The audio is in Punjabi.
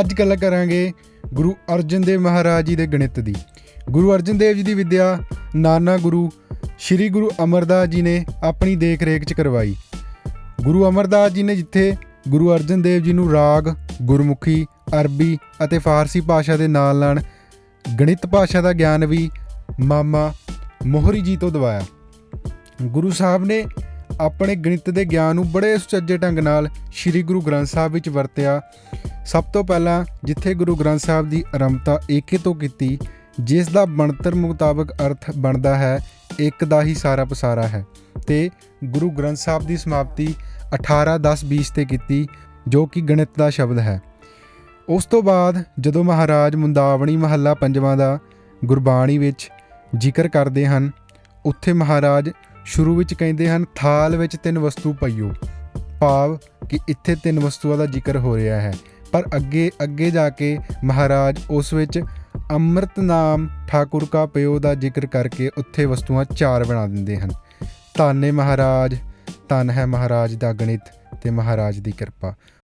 ਅੱਜ ਗੱਲ ਕਰਾਂਗੇ ਗੁਰੂ ਅਰਜਨ ਦੇਵ ਮਹਾਰਾਜ ਜੀ ਦੇ ਗਣਿਤ ਦੀ। ਗੁਰੂ ਅਰਜਨ ਦੇਵ ਜੀ ਦੀ ਵਿਦਿਆ ਨਾਨਾ ਗੁਰੂ ਸ੍ਰੀ ਗੁਰੂ ਅਮਰਦਾਸ ਜੀ ਨੇ ਆਪਣੀ ਦੇਖ ਰੇਖ ਚ ਕਰਵਾਈ। ਗੁਰੂ ਅਮਰਦਾਸ ਜੀ ਨੇ ਜਿੱਥੇ ਗੁਰੂ ਅਰਜਨ ਦੇਵ ਜੀ ਨੂੰ ਰਾਗ, ਗੁਰਮੁਖੀ, ਅਰਬੀ ਅਤੇ ਫਾਰਸੀ ਭਾਸ਼ਾ ਦੇ ਨਾਲ ਨਾਲ ਗਣਿਤ ਭਾਸ਼ਾ ਦਾ ਗਿਆਨ ਵੀ ਮਾਮਾ ਮੋਹਰੀ ਜੀ ਤੋਂ ਦਵਾਇਆ। ਗੁਰੂ ਸਾਹਿਬ ਨੇ ਆਪਣੇ ਗਣਿਤ ਦੇ ਗਿਆਨ ਨੂੰ ਬੜੇ ਸੁਚੱਜੇ ਢੰਗ ਨਾਲ ਸ੍ਰੀ ਗੁਰੂ ਗ੍ਰੰਥ ਸਾਹਿਬ ਵਿੱਚ ਵਰਤਿਆ। ਸਭ ਤੋਂ ਪਹਿਲਾਂ ਜਿੱਥੇ ਗੁਰੂ ਗ੍ਰੰਥ ਸਾਹਿਬ ਦੀ ਆਰੰਭਤਾ ਏਕੇ ਤੋਂ ਕੀਤੀ, ਜਿਸ ਦਾ ਬਣਤਰ ਮੁਤਾਬਕ ਅਰਥ ਬਣਦਾ ਹੈ, ਇੱਕ ਦਾ ਹੀ ਸਾਰਾ ਪਸਾਰਾ ਹੈ। ਤੇ ਗੁਰੂ ਗ੍ਰੰਥ ਸਾਹਿਬ ਦੀ ਸਮਾਪਤੀ 18 10 20 ਤੇ ਕੀਤੀ, ਜੋ ਕਿ ਗਣਿਤ ਦਾ ਸ਼ਬਦ ਹੈ। ਉਸ ਤੋਂ ਬਾਅਦ ਜਦੋਂ ਮਹਾਰਾਜ ਮੁੰਦਾਵਣੀ ਮਹੱਲਾ ਪੰਜਵਾਂ ਦਾ ਗੁਰਬਾਣੀ ਵਿੱਚ ਜ਼ਿਕਰ ਕਰਦੇ ਹਨ, ਉੱਥੇ ਮਹਾਰਾਜ ਸ਼ੁਰੂ ਵਿੱਚ ਕਹਿੰਦੇ ਹਨ, ਥਾਲ ਵਿੱਚ ਤਿੰਨ ਵਸਤੂ ਪਈਓ। ਭਾਵ ਕਿ ਇੱਥੇ ਤਿੰਨ ਵਸਤੂਆਂ ਦਾ ਜ਼ਿਕਰ ਹੋ ਰਿਹਾ ਹੈ। ਪਰ ਅੱਗੇ ਅੱਗੇ ਜਾ ਕੇ ਮਹਾਰਾਜ ਉਸ ਵਿੱਚ ਅੰਮ੍ਰਿਤ ਨਾਮ ਠਾਕੁਰ ਕਾ ਪਿਓ ਦਾ ਜ਼ਿਕਰ ਕਰਕੇ ਉੱਥੇ ਵਸਤੂਆਂ ਚਾਰ ਬਣਾ ਦਿੰਦੇ ਹਨ। ਧੰਨ ਹੈ ਮਹਾਰਾਜ, ਧੰਨ ਹੈ ਮਹਾਰਾਜ ਦਾ ਗਣਿਤ ਤੇ ਮਹਾਰਾਜ ਦੀ ਕਿਰਪਾ।